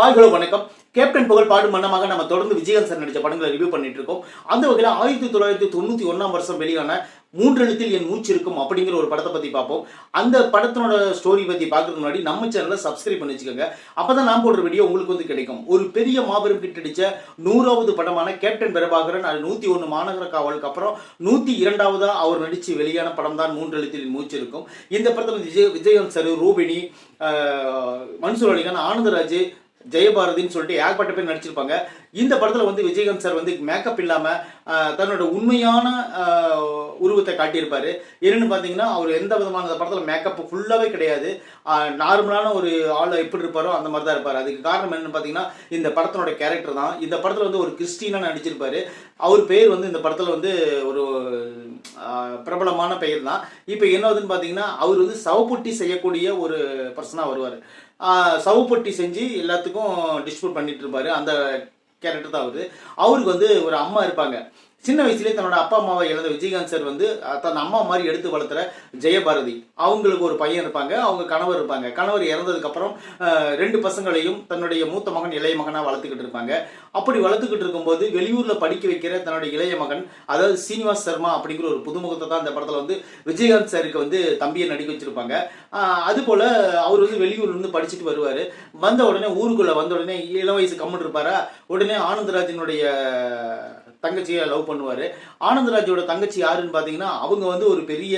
Hi hello வணக்கம். Captain புகழ் பாடும் மன்னமாக நம்ம தொடர்ந்து விஜயகாந்த் சார் நடித்த படங்களை ரிவ்யூ பண்ணிட்டு இருக்கோம் அந்த வகையில் ஆயிரத்தி தொள்ளாயிரத்தி தொண்ணூத்தி ஒன்றாம் வருஷம் வெளியான மூன்றெழுத்தில் என் மூச்சு இருக்கும் அப்படிங்கிற ஒரு படத்தை பத்தி பார்ப்போம். அந்த படத்தினோட ஸ்டோரி பத்தி பார்க்கறதுக்கு முன்னாடி நம்ம சேனலை சப்ஸ்கிரைப் பண்ணி வச்சுக்கோங்க. அப்பதான் நான் போடுற வீடியோ உங்களுக்கு வந்து கிடைக்கும். ஒரு பெரிய மாபெரும் கிட்ட அடித்த நூறாவது படமான கேப்டன் பிரபாகரன் அது நூத்தி ஒன்று மாநகர காவலுக்கு அப்புறம் நூத்தி இரண்டாவதா அவர் நடிச்சு வெளியான படம் தான் மூன்றெழுத்தில் என் மூச்சு இருக்கும். இந்த படத்தில் விஜய் விஜயகாந்த் சார் ரூபினி மன்சூர் அலிகான் ஆனந்தராஜ் ஜெயபாரதின்னு சொல்லிட்டு ஏகப்பட்ட பேர் நடிச்சிருப்பாங்க. இந்த படத்துல வந்து விஜயகாந்த் சார் வந்து மேக்கப் இல்லாம தன்னோட உண்மையான உருவத்தை காட்டியிருப்பாரு. என்னன்னு பாத்தீங்கன்னா அவர் எந்த விதமான இந்த படத்துல மேக்கப் ஃபுல்லாவே கிடையாது. நார்மலான ஒரு ஆள் எப்படி இருப்பாரோ அந்த மாதிரி தான் இருப்பாரு. அதுக்கு காரணம் என்னன்னு பாத்தீங்கன்னா இந்த படத்தினோட கேரக்டர் தான். இந்த படத்துல வந்து ஒரு கிறிஸ்டினா நடிச்சிருப்பாரு. அவர் பேர் வந்து இந்த படத்துல வந்து ஒரு பிரபலமான பெயர் தான் இப்போ என்னதுன்னு பாத்தீங்கன்னா அவர் வந்து சவப்புட்டி செய்யக்கூடிய ஒரு பர்சனா வருவார். சவுப்பட்டி செஞ்சு எல்லாத்துக்கும் டிஸ்ட்ரிபியூட் பண்ணிட்டு இருப்பாரு. அந்த கேரக்டர் தான் அவரு. அவருக்கு வந்து ஒரு அம்மா இருப்பாங்க. சின்ன வயசுலேயே தன்னோட அப்பா அம்மாவை இழந்த விஜயகாந்த் சார் வந்து தன் அம்மா மாதிரி எடுத்து வளர்த்துற ஜெயபாரதி. அவங்களுக்கு ஒரு பையன் இருப்பாங்க அவங்க கணவர் இருப்பாங்க. கணவர் இறந்ததுக்கப்புறம் ரெண்டு பசங்களையும் தன்னுடைய மூத்த மகன் இளைய மகனாக வளர்த்துக்கிட்டு இருப்பாங்க. அப்படி வளர்த்துக்கிட்டு இருக்கும்போது வெளியூரில் படிக்க வைக்கிற தன்னுடைய இளைய மகன் அதாவது சீனிவாஸ் சர்மா அப்படிங்கிற ஒரு புதுமுகத்தை தான் இந்த படத்தில் வந்து விஜயகாந்த் சாருக்கு வந்து தம்பியை நடிக்க வச்சிருப்பாங்க. அதுபோல் அவர் வந்து வெளியூர்லேருந்து படிச்சுட்டு வருவார். வந்த உடனே ஊருக்குள்ளே வந்த உடனே இளம் வயசு கம்முன்னு இருப்பாரா? உடனே ஆனந்தராஜனுடைய தங்கச்சியை லவ் பண்ணுவாரு. ஆனந்தராஜோட தங்கச்சி யாருன்னு பாத்தீங்கன்னா அவங்க வந்து ஒரு பெரிய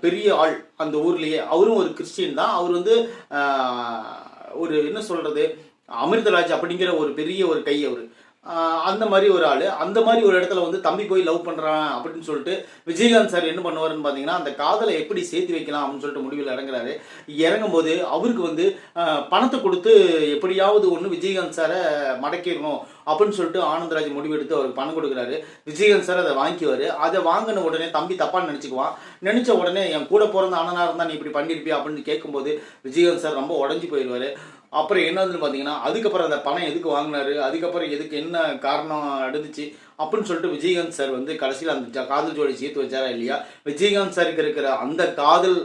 பெரிய ஆள் அந்த ஊர்லயே. அவரும் ஒரு கிறிஸ்டின் தான். அவர் வந்து ஆஹ், ஒரு என்ன சொல்றது அமிர்தராஜ் அப்படிங்கிற ஒரு பெரிய ஒரு கை அவர். அந்த மாதிரி ஒரு ஆள். அந்த மாதிரி ஒரு இடத்துல வந்து தம்பி போய் லவ் பண்ணுறான் அப்படின்னு சொல்லிட்டு விஜயகாந்த் சார் என்ன பண்ணுவாருன்னு பார்த்தீங்கன்னா அந்த காதலை எப்படி சேர்த்து வைக்கலாம் அப்படின்னு சொல்லிட்டு முடிவில் இறங்குறாரு. இறங்கும் போது அவருக்கு வந்து பணத்தை கொடுத்து எப்படியாவது ஒன்று விஜயகாந்த் சாரை மடக்கிடணும் அப்படின்னு சொல்லிட்டு ஆனந்தராஜ் முடிவெடுத்து அவருக்கு பணம் கொடுக்குறாரு. விஜயகாந்த் சார் அதை வாங்கிவார் அதை வாங்கின உடனே தம்பி தப்பான்னு நினச்சிக்குவான். நினச்ச உடனே என் கூட பிறந்த அண்ணனாக இருந்தால் நீ இப்படி பண்ணியிருப்பியா அப்படின்னு கேட்கும்போது விஜயகாந்த் சார் ரொம்ப உடஞ்சி போயிடுவார். அப்புறம் என்னதுன்னு பார்த்தீங்கன்னா அதுக்கப்புறம் அந்த பணம் எதுக்கு வாங்கினாரு? அதுக்கப்புறம் எதுக்கு என்ன காரணம் நடந்துச்சு? அப்படின்னு சொல்லிட்டு விஜயகாந்த் சார் வந்து கடைசியில் அந்த காதல் ஜோடி சேர்த்து வச்சாரா இல்லையா? விஜயகாந்த் சாருக்கு இருக்கிற அந்த காதல்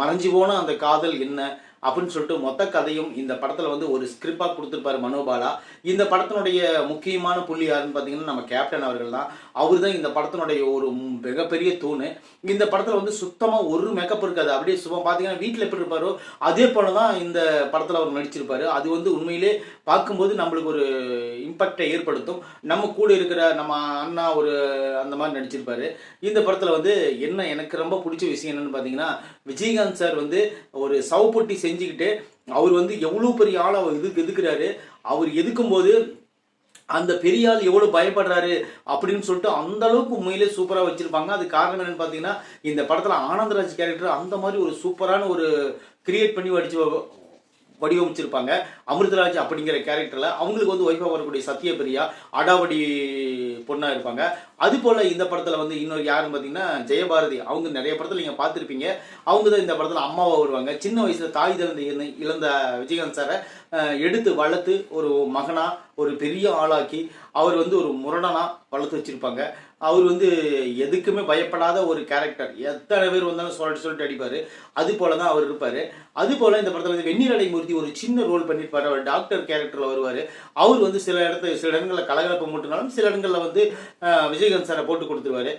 மறைஞ்சு போன அந்த காதல் என்ன? அப்படின்னு சொல்லிட்டு மொத்த கதையும் இந்த படத்தில் வந்து ஒரு ஸ்கிரிப்பாக கொடுத்துருப்பாரு மனோபாலா. இந்த படத்தினுடைய முக்கியமான புள்ளி யாருன்னு பார்த்தீங்கன்னா நம்ம கேப்டன் அவர்கள் தான் அவர் தான் இந்த படத்தினுடைய ஒரு மிகப்பெரிய தூண். இந்த படத்தில் வந்து சுத்தமாக ஒரு மேக்கப் இருக்காது. அப்படியே சும்மா பார்த்தீங்கன்னா வீட்டில் எப்படி இருப்பாரோ அதே போல தான் இந்த படத்தில் அவர் நடிச்சிருப்பாரு. அது வந்து உண்மையிலே பார்க்கும்போது நம்மளுக்கு ஒரு இம்பாக்டை ஏற்படுத்தும். நம்ம கூட இருக்கிற நம்ம அண்ணா ஒரு அந்த மாதிரி நடிச்சிருப்பாரு. இந்த படத்தில் வந்து என்ன எனக்கு ரொம்ப பிடிச்ச விஷயம் என்னன்னு பார்த்தீங்கன்னா விஜயகாந்த் சார் வந்து ஒரு சவப்பொட்டி செஞ்சுக்கிட்டு அவர் வந்து எவ்வளோ பெரிய ஆள் அவர் எதுக்கு எதுக்குறாரு? அவர் எதுக்கும்போது அந்த பெரிய ஆள் எவ்வளோ பயப்படுறாரு அப்படின்னு சொல்லிட்டு அந்த அளவுக்கு உண்மையிலே சூப்பராக வச்சிருப்பாங்க. அது காரணம் என்னன்னு பார்த்தீங்கன்னா இந்த படத்தில் ஆனந்தராஜ் கேரக்டர் அந்த மாதிரி ஒரு சூப்பரான ஒரு கிரியேட் பண்ணி வடிச்சு வடிவமைச்சிருப்பாங்க அமிர்தராஜ் அப்படிங்கிற கேரக்டரில் அவங்களுக்கு வந்து ஒய்ஃபாக வரக்கூடிய சத்யபிரியா அடாவடி பொண்ணாக இருப்பாங்க. அது போல் இந்த படத்தில் வந்து இன்னொரு யாருன்னு பார்த்தீங்கன்னா ஜெயபாரதி. அவங்க நிறைய படத்தில் நீங்கள் பார்த்துருப்பீங்க. அவங்க தான் இந்த படத்தில் அம்மாவாக வருவாங்க. சின்ன வயசில் தாய் தந்தை இழந்த- இழந்த விஜயகாந்த் சாரை எடுத்து வளர்த்து ஒரு மகனாக ஒரு பெரிய ஆளாக்கி அவர் வந்து ஒரு முரணனாக வளர்த்து வச்சுருப்பாங்க. அவர் வந்து எதுக்குமே பயப்படாத ஒரு கேரக்டர் எத்தனை பேர் வந்தாலும் சொல்லிட்டு சொல்லிட்டு அடிப்பார். அது போல தான் அவர் இருப்பார். அது போல் இந்த படத்தில் வந்து வெந்நீரடை மூர்த்தி ஒரு சின்ன ரோல் பண்ணியிருப்பார். அவர் டாக்டர் கேரக்டரில் வருவார். அவர் வந்து சில இடத்துல சில இடங்களில் கலகலப்பம் மூட்டினாலும் சில இடங்களில் வந்து விஜயகாந்த் சாரை போட்டு கொடுத்துருவாரு.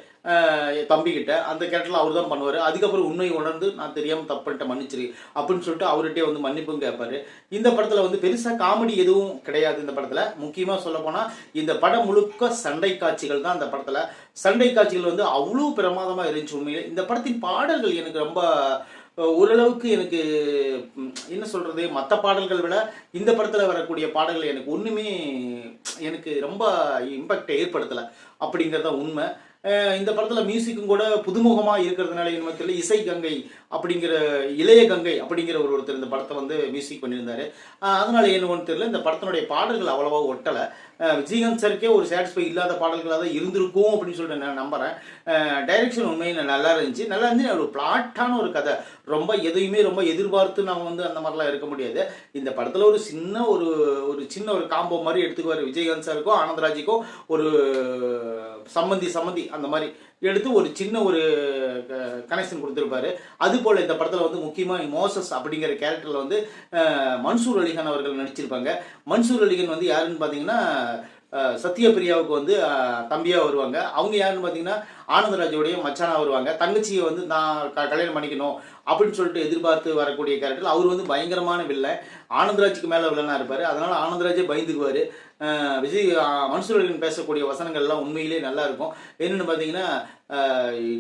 தம்பிக்கிட்ட அந்த கேரக்டர்ல அவர் தான் பண்ணுவார். அதுக்கப்புறம் உண்மை உணர்ந்து நான் தெரியாமல் தப்பு பண்ணிட்டேன் மன்னிச்சிரு அப்படின்னு சொல்லிட்டு அவர்கிட்டயே வந்து மன்னிப்பும் கேட்பாரு. இந்த படத்தில் வந்து பெருசாக காமெடி எதுவும் கிடையாது இந்த படத்தில். முக்கியமாக சொல்லப்போனால் இந்த படம் முழுக்க சண்டை காட்சிகள் தான் இந்த படத்தில். சண்டை காட்சிகள் வந்து அவ்வளோ பிரமாதமாக இருந்துச்சு உண்மையில். இந்த படத்தின் பாடல்கள் எனக்கு ரொம்ப ஓரளவுக்கு எனக்கு என்ன சொல்கிறது மற்ற பாடல்கள் விட இந்த படத்தில் வரக்கூடிய பாடல்கள் எனக்கு ஒன்றுமே எனக்கு ரொம்ப இம்பாக்டை ஏற்படுத்தலை. அப்படிங்கிறத தான் உண்மை. இந்த படத்தில் மியூசிக்கும் கூட புதுமுகமாக இருக்கிறதுனால என்ன தெரியல. இசை கங்கை அப்படிங்கிற இளைய கங்கை அப்படிங்கிற ஒரு ஒருத்தர் இந்த படத்தை வந்து மியூசிக் பண்ணியிருந்தார். அதனால் என்ன ஒன்று தெரியல. இந்த படத்தினுடைய பாடல்கள் அவ்வளோவா ஒட்டலை. விஜயகாந்த் சருக்கே ஒரு சாட்டிஸ்ஃபை இல்லாத பாடல்களாக தான் இருந்திருக்கும் அப்படின்னு சொல்லிட்டு நான் நம்புகிறேன் டைரக்ஷன் உண்மையை நல்லா இருந்துச்சு. நல்லா இருந்துச்சு. ஒரு பிளாட்டான ஒரு கதை. ரொம்ப எதையுமே ரொம்ப எதிர்பார்த்து நம்ம வந்து அந்த மாதிரிலாம் இருக்க முடியாது. இந்த படத்தில் ஒரு சின்ன ஒரு ஒரு சின்ன ஒரு காம்போ மாதிரி எடுத்துக்குவார் விஜயகாந்த் சாருக்கும் ஆனந்தராஜுக்கும் ஒரு சம்மந்தி சம்மந்தி அந்த மாதிரி எடுத்து ஒரு சின்ன ஒரு கனெக்ஷன் கொடுத்துருப்பாரு. அது போல் இந்த படத்தில் வந்து முக்கியமாக மோசஸ் அப்படிங்கிற கேரக்டரில் வந்து மன்சூர் அலிகான் அவர்கள் நடிச்சிருப்பாங்க. மன்சூர் அலிகான் வந்து யாருன்னு பார்த்தீங்கன்னா சத்யபிரியாவுக்கு வந்து தம்பியாக வருவாங்க. அவங்க யாருன்னு பார்த்தீங்கன்னா ஆனந்தராஜோடைய மச்சானா வருவாங்க. தங்கச்சியை வந்து நான் க- கல்யாணம் பண்ணிக்கணும். அப்படின்னு சொல்லிட்டு எதிர்பார்த்து வரக்கூடிய கேரக்டர் அவர் வந்து பயங்கரமான வில்லை ஆனந்தராஜுக்கு மேலே வில்லனாக இருப்பார். அதனால் ஆனந்தராஜே பயந்துக்குவார். விஜய் அஹ், பேசக்கூடிய வசனங்கள்லாம் உண்மையிலே நல்லா இருக்கும். என்னென்னு பார்த்தீங்கன்னா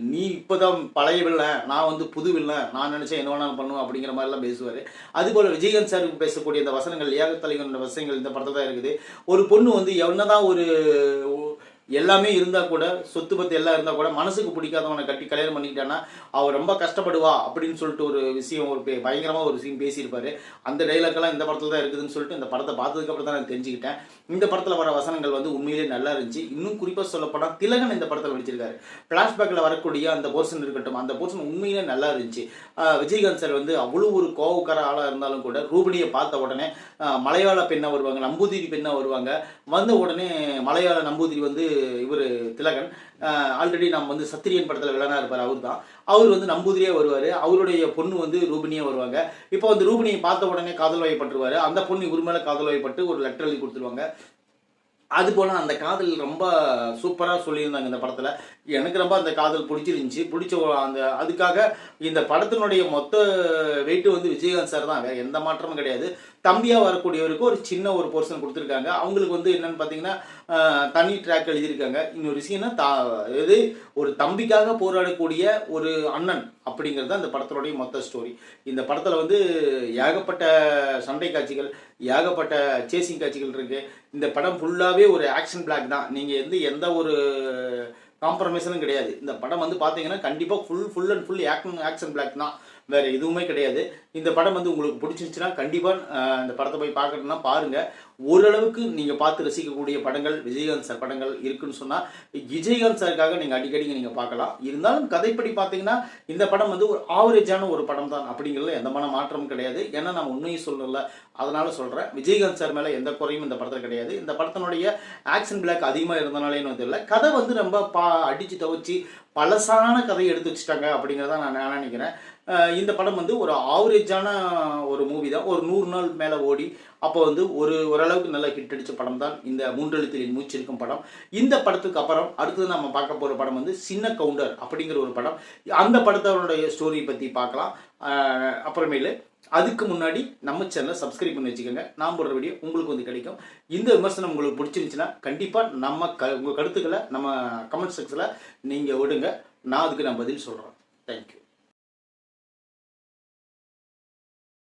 நீ இப்போதான் பழைய வில்லை நான் வந்து புது வில்லை நான் நினச்சேன் என்ன வேணாலும் பண்ணுவோம் அப்படிங்கிற மாதிரிலாம் பேசுவார். அதுபோல் விஜயகாந்த் சார் பேசக்கூடிய இந்த வசனங்கள் ஏகத்தலைவன் வசனங்கள் இந்த படத்தில் தான் இருக்குது. ஒரு பொண்ணு வந்து என்னதான் ஒரு எல்லாமே இருந்தால் கூட சொத்து பத்து எல்லாம் இருந்தால் கூட மனசுக்கு பிடிக்காதவனை கட்டி கல்யாணம் பண்ணிக்கிட்டான்னா அவள் ரொம்ப கஷ்டப்படுவா அப்படின்னு சொல்லிட்டு ஒரு விஷயம் ஒரு பயங்கரமாக ஒரு சீன் பேசியிருப்பாரு. அந்த டைலாக்லாம் இந்த படத்தில் தான் இருக்குதுன்னு சொல்லிட்டு இந்த படத்தை பார்த்ததுக்கப்புறம் தான் நான் தெரிஞ்சுக்கிட்டேன். இந்த படத்தில் வர வசனங்கள் வந்து உண்மையிலே நல்லா இருந்துச்சு. இன்னும் குறிப்பாக சொல்லப்போனால் திலகன் இந்த படத்தில் நடிச்சிருக்காரு. ஃப்ளாஷ்பேக்கில் வரக்கூடிய அந்த போர்ஷன் இருக்கட்டும் அந்த போர்ஷன் உண்மையிலே நல்லா இருந்துச்சு. விஜயகாந்த் சார் வந்து அவ்வளோ ஒரு கோவக்கார ஆளாக இருந்தாலும் கூட ரூபினியை பார்த்த உடனே மலையாள பெண்ணாக வருவாங்க நம்பூதிரி பெண்ணாக வருவாங்க. வந்த உடனே மலையாள நம்பூதிரி வந்து இவர் திலகன். ஆல்ரெடி நம்ம வந்து சத்திரியன் படத்தில் வில்லனாக இருப்பார் அவர் தான் அவர் வந்து நம்பூதிரியே வருவார். அவருடைய பொண்ணு வந்து ரூபினியே வருவாங்க. இப்போ வந்து ரூபினியை பார்த்த உடனே காதல் வயப்பட்டுருவார் அந்த பொண்ணு இவர் மேலே காதல் வயப்பட்டு ஒரு லெட்டர் எழுதி கொடுத்துருவாங்க. அது போல அந்த காதல் ரொம்ப சூப்பராக சொல்லியிருந்தாங்க இந்த படத்தில். எனக்கு ரொம்ப அந்த காதல் பிடிச்சிருந்துச்சி. பிடிச்ச அந்த அதுக்காக இந்த படத்தினுடைய மொத்த வெயிட் வந்து விஜயகாந்த் சார் தான். வேறு எந்த மாற்றமும் கிடையாது. தம்பியாக வரக்கூடியவருக்கு ஒரு சின்ன ஒரு போர்ஷன் கொடுத்துருக்காங்க. அவங்களுக்கு வந்து என்னன்னு பார்த்தீங்கன்னா தனி ட்ராக் எழுதியிருக்காங்க. இன்னொரு விஷயம்னா தா இது ஒரு தம்பிக்காக போராடக்கூடிய ஒரு அண்ணன். அப்படிங்கிறது தான் படத்தினுடைய மொத்த ஸ்டோரி இந்த படத்தில் வந்து ஏகப்பட்ட சண்டை காட்சிகள் ஏகப்பட்ட சேசிங் காட்சிகள் இருக்குது இந்த படம் ஃபுல்லாகவே ஒரு ஆக்ஷன் பிளாக் தான். நீங்கள் வந்து எந்த ஒரு காம்ப்ரமைஸனும் கிடையாது. இந்த படம் வந்து பார்த்தீங்கன்னா கண்டிப்பாக full full and full action action block தான். வேறு எதுவுமே கிடையாது. இந்த படம் வந்து உங்களுக்கு பிடிச்சிருச்சுன்னா கண்டிப்பாக இந்த படத்தை போய் பார்க்கணும்னா பாருங்கள் ஓரளவுக்கு நீங்கள் பார்த்து ரசிக்கக்கூடிய படங்கள் விஜயகாந்த் சார் படங்கள் இருக்குன்னு சொன்னால் விஜயகாந்த் சாருக்காக நீங்கள் அடிக்கடி நீங்கள் பார்க்கலாம். இருந்தாலும் கதைப்படி பார்த்தீங்கன்னா இந்த படம் வந்து ஒரு ஆவரேஜான ஒரு படம் தான். அப்படிங்கிறதுல எந்தமான மாற்றமும் கிடையாது. ஏன்னா நான் உண்மையும் சொல்லல. அதனால சொல்கிறேன் விஜயகாந்த் சார் மேலே எந்த குறையும் இந்த படத்தில் கிடையாது. இந்த படத்தினுடைய ஆக்ஷன் பிளாக் அதிகமாக இருந்தனாலேன்னு தெரியல. கதை வந்து ரொம்ப பா அடித்து துவச்சி பழசான கதையை எடுத்து வச்சுட்டாங்க அப்படிங்கிறத நான் நினைக்கிறேன். இந்த படம் வந்து ஒரு ஆவரேஜான ஒரு மூவி தான். ஒரு நூறு நாள் மேலே ஓடி அப்போ வந்து ஒரு ஓரளவுக்கு நல்ல ஹிட் அடித்த படம் தான் இந்த மூன்றெழுத்தில் மூச்சிருக்கும் படம். இந்த படத்துக்கு அப்புறம் அடுத்தது நம்ம பார்க்க போகிற படம் வந்து சின்ன கவுண்டர் அப்படிங்கிற ஒரு படம். அந்த படத்தோடைய ஸ்டோரி பற்றி பார்க்கலாம். அப்புறமேலு அதுக்கு முன்னாடி நம்ம சேனலை சப்ஸ்கிரைப் பண்ணி வச்சுக்கோங்க. நான் போடுற வீடியோ உங்களுக்கு வந்து கிடைக்கும். இந்த விமர்சனம் உங்களுக்கு பிடிச்சிருந்துச்சுன்னா கண்டிப்பாக நம்ம க உங்கள் கருத்துக்களை நம்ம கமெண்ட் செக்ஷனில் நீங்கள் விடுங்க. நான் அதுக்கு நான் பதில் சொல்கிறேன் தேங்க்யூ